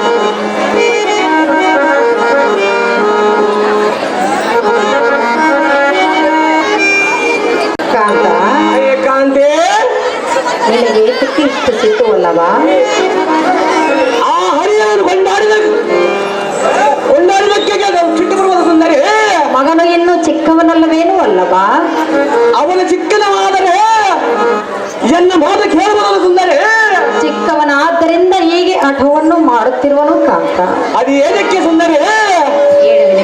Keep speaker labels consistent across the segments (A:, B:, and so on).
A: Oh,
B: ಅದು ಏನಕ್ಕೆ ಸುಂದರಿ?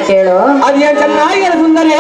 A: ಕೇಳು
B: ಅದು ಅದೇನ್ ಚೆನ್ನಾಗಿ ಸುಂದರಿ?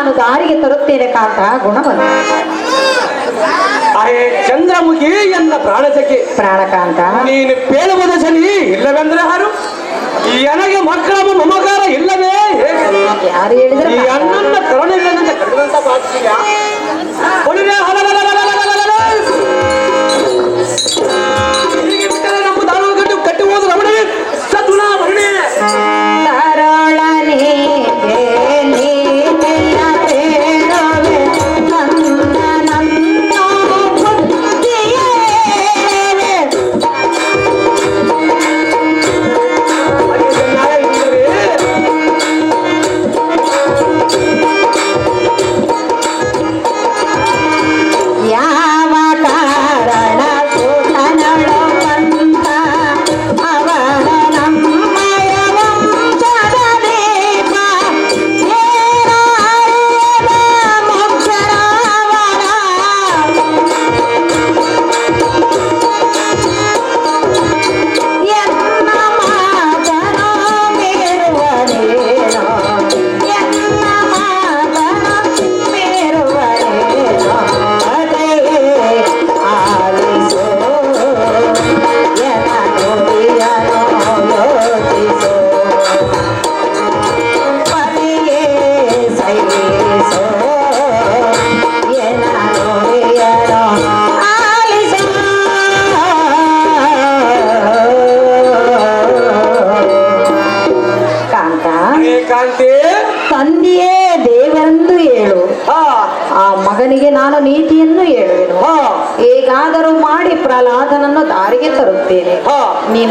A: ನಾನು ದಾರಿಗೆ ತರುತ್ತೇನೆ ಕಾಂತ ಗುಣವನ್ನು
B: ಅರೆ ಚಂದ್ರಮುಖಿ ಎನ್ನ ಪ್ರಾಣಸಖಿ
A: ಪ್ರಾಣಕಾಂತ
B: ನೀನು ಪೇಳುವುದು ಸರಿ ಇಲ್ಲವೆಂದ್ರೆ ಹಾರು ನನಗೆ ಮಕ್ಕಳ ಮಮಕಾರ ಇಲ್ಲವೇ?
A: ಯಾರು ಹೇಳಿದ್ರೆ
B: ಈ ಅಣ್ಣನ ಕರುಣೆಗಳಿಂದ ಕಡಿದಂತ
A: ಬಾಕ್ಸಿಯ
B: ಕೊಡುವೆ
A: ಹಲವಲ.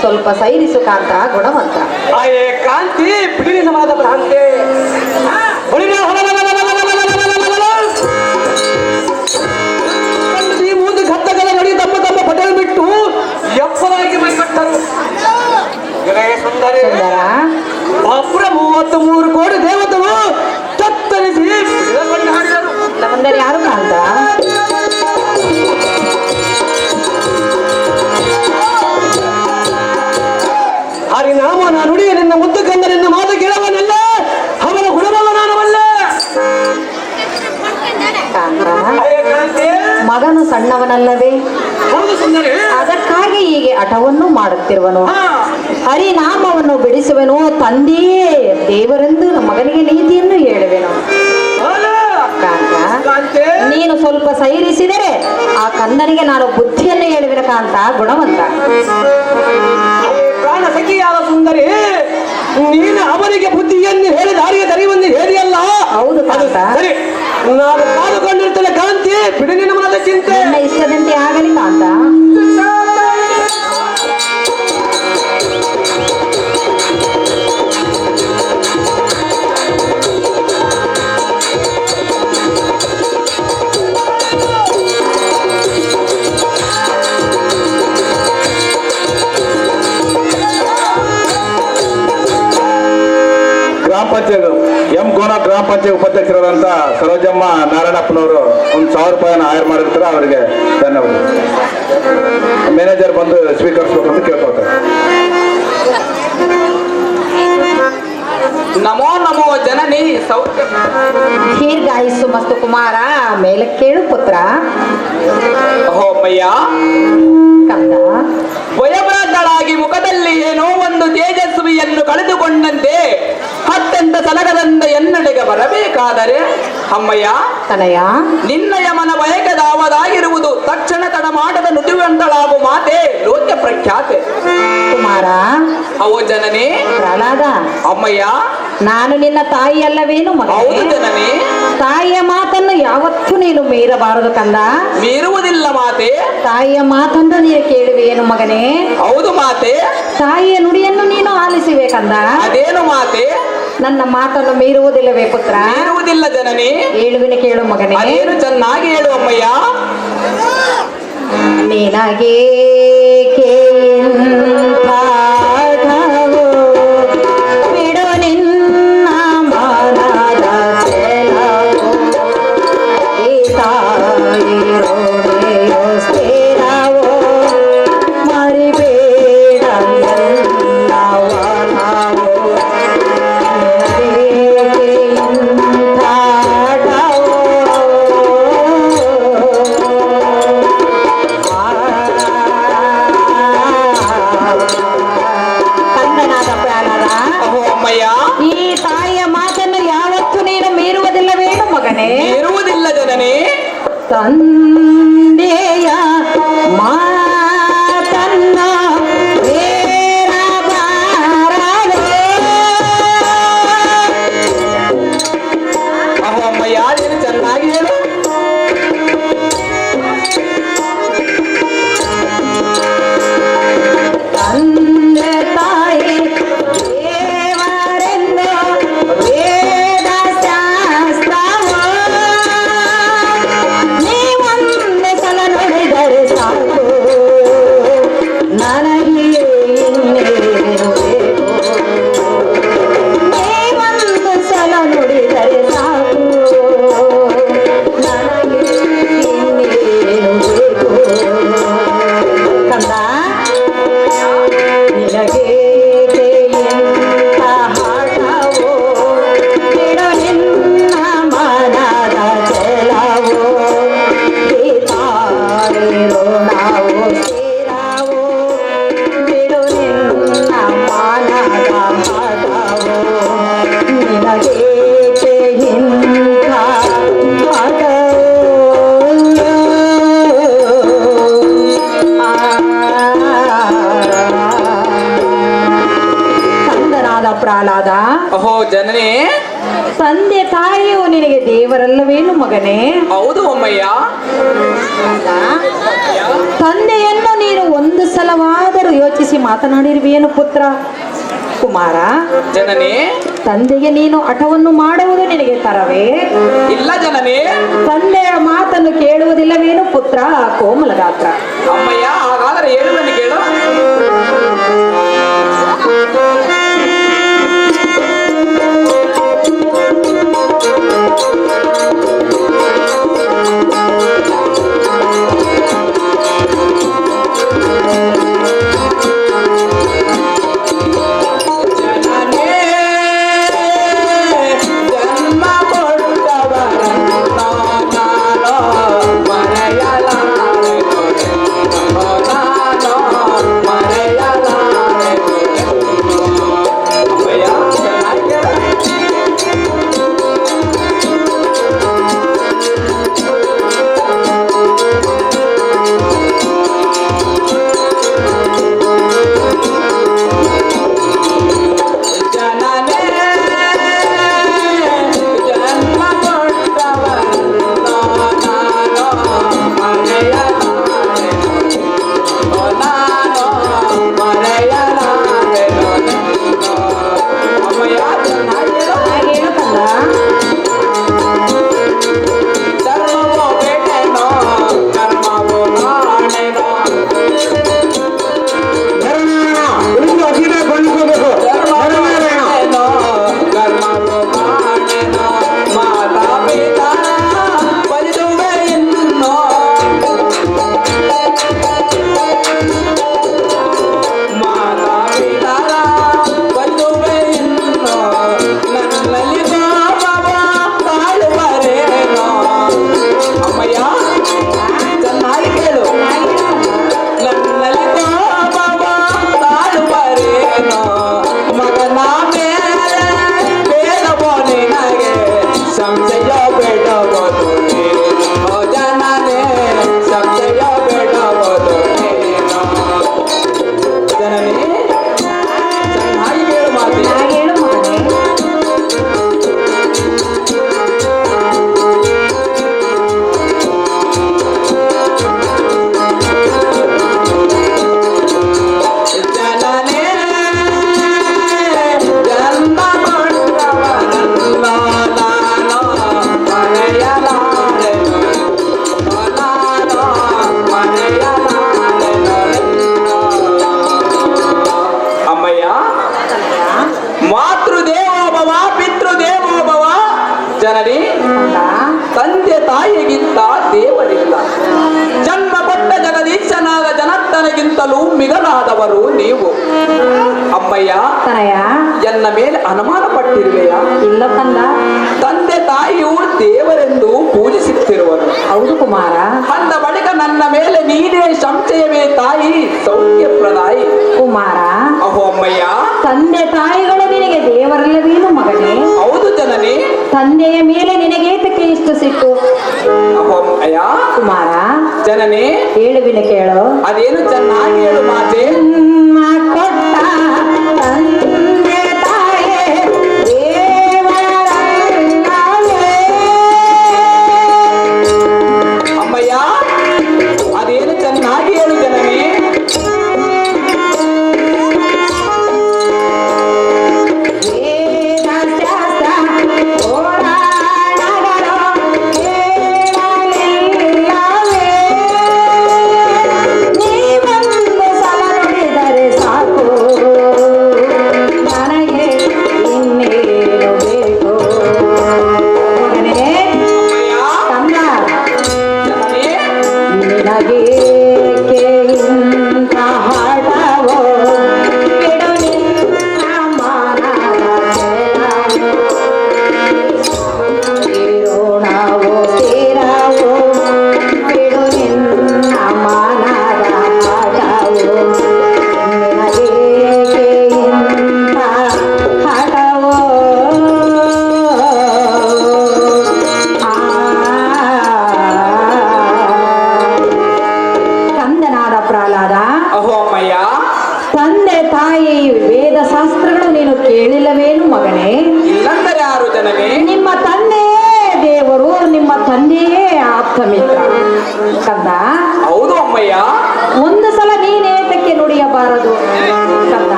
A: ಸ್ವಲ್ಪ ಸೈರಿಸು ಕಾಂತ ಗುಣವಂತ.
B: ಕಾಂತಿ ಬಿಡಿನವಾದ ಭ್ರಾಂತೆ. ಮುಂದೆ ತಮ್ಮ ತಮ್ಮ ಬಿಟ್ಟು ಮೂವತ್ತು ಮೂರು ಕೋಟಿ ದೇವತರು ತತ್ತರಿಸಿ ಯಾರು ಕಾಂತ?
A: ನುಡಿ ನಿನ್ನ ಮುದ್ದು
B: ಕಂದ
C: ಮಾತು ಕೇಳವನಲ್ಲ. ಅವನ ಗುಣವಲ್ಲ ಮಗನು ಸಣ್ಣವನಲ್ಲವೇ?
B: ಅದಕ್ಕಾಗಿ ಹೀಗೆ ಹಠವನ್ನು ಮಾಡುತ್ತಿರುವನು. ಹರಿನಾಮವನ್ನು ಬಿಡಿಸುವೆನು ತಂದೆಯೇ ದೇವರೆಂದು ಮಗನಿಗೆ ನೀತಿಯನ್ನು ಹೇಳುವೆನು. ನೀನು ಸ್ವಲ್ಪ ಸೈರಿಸಿದರೆ ಆ ಕಂದನಿಗೆ ನಾನು ಬುದ್ಧಿಯನ್ನು ಹೇಳುವಿರ ಅಂತ ಗುಣವಂತ.
C: ಸಖಿಯಾದ ಸುಂದರಿ ನೀನು ಅವರಿಗೆ ಬುದ್ಧಿಯನ್ನು ಹೇಳಿ ದಾರಿಗೆ ದರಿವನ್ನು ಹೇಳಿಯಲ್ಲ.
B: ಹೌದು
C: ಅದು ಸರಿ. ನಾನು ಕಾದುಕೊಂಡಿರ್ತೇನೆ ಕಾಂತಿ ಬಿಡಿ ನಿನ್ನ ಮನದ ಚಿಂತೆ.
B: ಇಷ್ಟದಂತೆ ಆಗಲಿ ಕಾಂತ
D: ಗ್ರಾಮ ಪಂಚಾಯತ್ ಉಪಾಧ್ಯಕ್ಷರಾದಂಥ ಸರೋಜಮ್ಮ ನಾರಾಯಣಪ್ಪನವರು ಒಂದು ಸಾವಿರ ರೂಪಾಯಿನ ಹೈರ್ ಮಾಡಿರ್ತಾರೆ ಅವರಿಗೆ ಧನ್ಯವಾದ. ಮ್ಯಾನೇಜರ್ ಬಂದು ಸ್ವೀಕರಿಸ್ಬೇಕಂತ ಕೇಳ್ಕೊಳ್ತಾರೆ.
C: ನಮೋ ನಮೋ ಜನನಿ ಸೌಖ್ಯ
B: ದೀರ್ಘಾಯುಸ್ಸು ಮಸ್ತು ಕುಮಾರ ಮೇಲೆ ಕೇಳು ಪುತ್ರ. ಕಂದ.
C: ವಯಭ್ರಾಂತಳಾಗಿ ಮುಖದಲ್ಲಿ ಏನೋ ಒಂದು ತೇಜಸ್ವಿಯನ್ನು ಕಳೆದುಕೊಂಡಂತೆ ಅತ್ಯಂತ ಸಲಗದಂದ ಎನ್ನಡೆಗೆ ಬರಬೇಕಾದರೆ ಅಮ್ಮಯ್ಯ
B: ತನಯ
C: ನಿನ್ನ ಯಮನ ಬಯಕದಾವದಾಗಿರುವುದು ತಕ್ಷಣ ತಡಮಾಟದ ನುಡಿಯುವಂತಳಾಗು ಮಾತೆ ಲೋಕ ಪ್ರಖ್ಯಾತೆ.
B: ಕುಮಾರ
C: ಅವೋ ಜನನೇ
B: ಪ್ರಹ್ಲಾದ
C: ಅಮ್ಮಯ್ಯ.
B: ನಾನು ನಿನ್ನ ತಾಯಿ ಅಲ್ಲವೇನು ಮಗ?
C: ಹೌದು ಜನನೇ.
B: ತಾಯಿಯ ಮಾತನ್ನು ಯಾವತ್ತೂ ನೀನು ಮೀರಬಾರದು ಕಂದ?
C: ಮೀರುವುದಿಲ್ಲ ಮಾತೆ.
B: ತಾಯಿಯ ಮಾತನ್ನು ನೀನು ಕೇಳುವೇನು ಮಗನೇ?
C: ಹೌದು ಮಾತೆ.
B: ತಾಯಿಯ ನುಡಿಯನ್ನು ನೀನು ಆಲಿಸಿವೆ ಕಂದ?
C: ಅದೇನು ಮಾತೆ?
B: ನನ್ನ ಮಾತನ್ನು ಮೀರುವುದಿಲ್ಲವೇ ಪುತ್ರ?
C: ಮೀರುವುದಿಲ್ಲ ಜನನಿ.
B: ಹೇಳುವಿನ ಕೇಳು ಮಗನೇ.
C: ಅದೇನು ಚೆನ್ನಾಗಿ ಹೇಳು ಅಮ್ಮಯ್ಯ.
B: ನೀನಾಗೇ ಕೇಂದ್ರವು
C: ಜನನಿ.
B: ತಂದೆ ತಾಯಿಯು ನಿನಗೆ ದೇವರಲ್ಲವೇನು ಮಗನೇ?
C: ಹೌದು ಅಮ್ಮಯ್ಯ
B: ತಂದೆಯನ್ನು ನೀನು ಒಂದು ಸಲವಾದರೂ ಯೋಚಿಸಿ ಮಾತನಾಡಿರುವೇನು ಪುತ್ರ? ಕುಮಾರ
C: ಜನನಿ.
B: ತಂದೆಗೆ ನೀನು ಹಠವನ್ನು ಮಾಡುವುದು ನಿನಗೆ ತರವೇ?
C: ಇಲ್ಲ ಜನನಿ.
B: ತಂದೆಯ ಮಾತನ್ನು ಕೇಳುವುದಿಲ್ಲವೇನು ಪುತ್ರ? ಕೋಮಲಗಾತ್ರ.
C: ಅಮ್ಮಯ್ಯ ಹಾಗಾದರೆ ಹೇಳುವನು
B: ಜನಾರ್ದನಗಿಂತಲೂ ಮಿಗಲಾದವರು ನೀವು. ಅಮ್ಮಯ್ಯ ಎನ್ನ ಮೇಲೆ ಅನುಮಾನ ಪಟ್ಟಿರುವೆಯಾ
C: ಇಲ್ಲ ಕಂದ
B: ತಂದೆ ತಾಯಿಯು ದೇವರೆಂದು ಪೂಜಿಸುತ್ತಿರುವರು
C: ಹೌದು ಕುಮಾರ.
B: ಅಂದ ಬಳಿಕ ನನ್ನ ಮೇಲೆ ನೀನೇ ಸಂಶಯವೇ ತಾಯಿ ಸೌಖ್ಯಪ್ರದಾಯಿ.
C: ಕುಮಾರ
B: ಅಹೋ ಅಮ್ಮಯ್ಯ.
C: ತಂದೆ ತಾಯಿಗಳು ನಿನಗೆ ದೇವರಲ್ಲವೇನು ಮಗನೇ?
B: ಹೌದು ಜನನಿ.
C: ತಂದೆಯ ಮೇಲೆ ನಿನಗೇತಕ್ಕೆ ಇಷ್ಟು ಸಿಟ್ಟು? ಕುಮಾರ
B: ಜನನೇ.
C: ಹೇಳುವಿನ ಕೇಳು.
B: ಅದೇನು ಚೆನ್ನಾಗಿ ಹೇಳು ಮಾತೆ.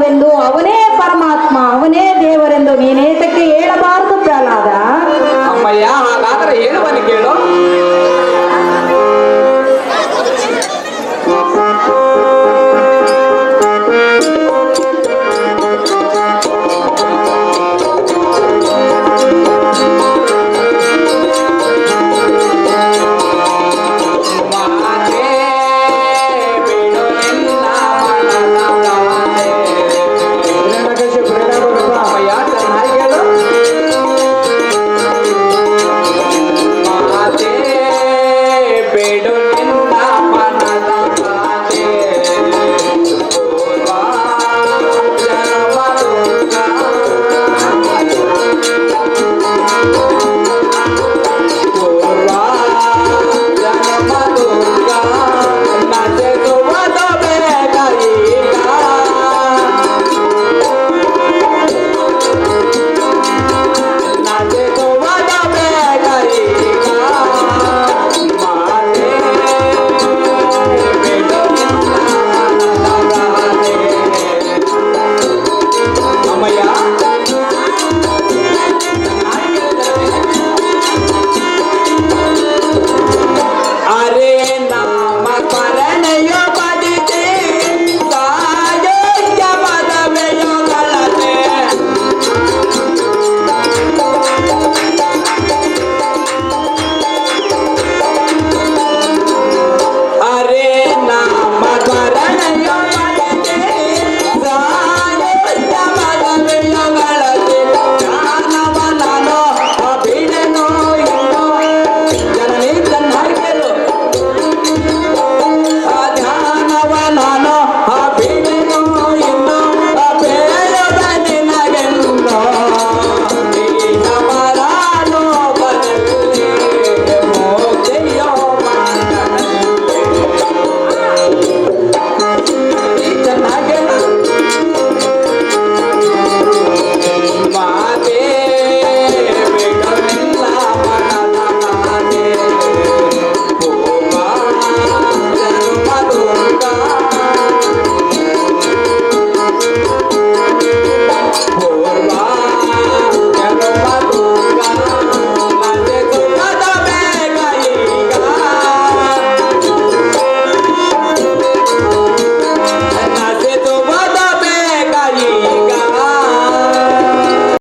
C: ಇಲ್ಲವೆಂದು ಅವನೇ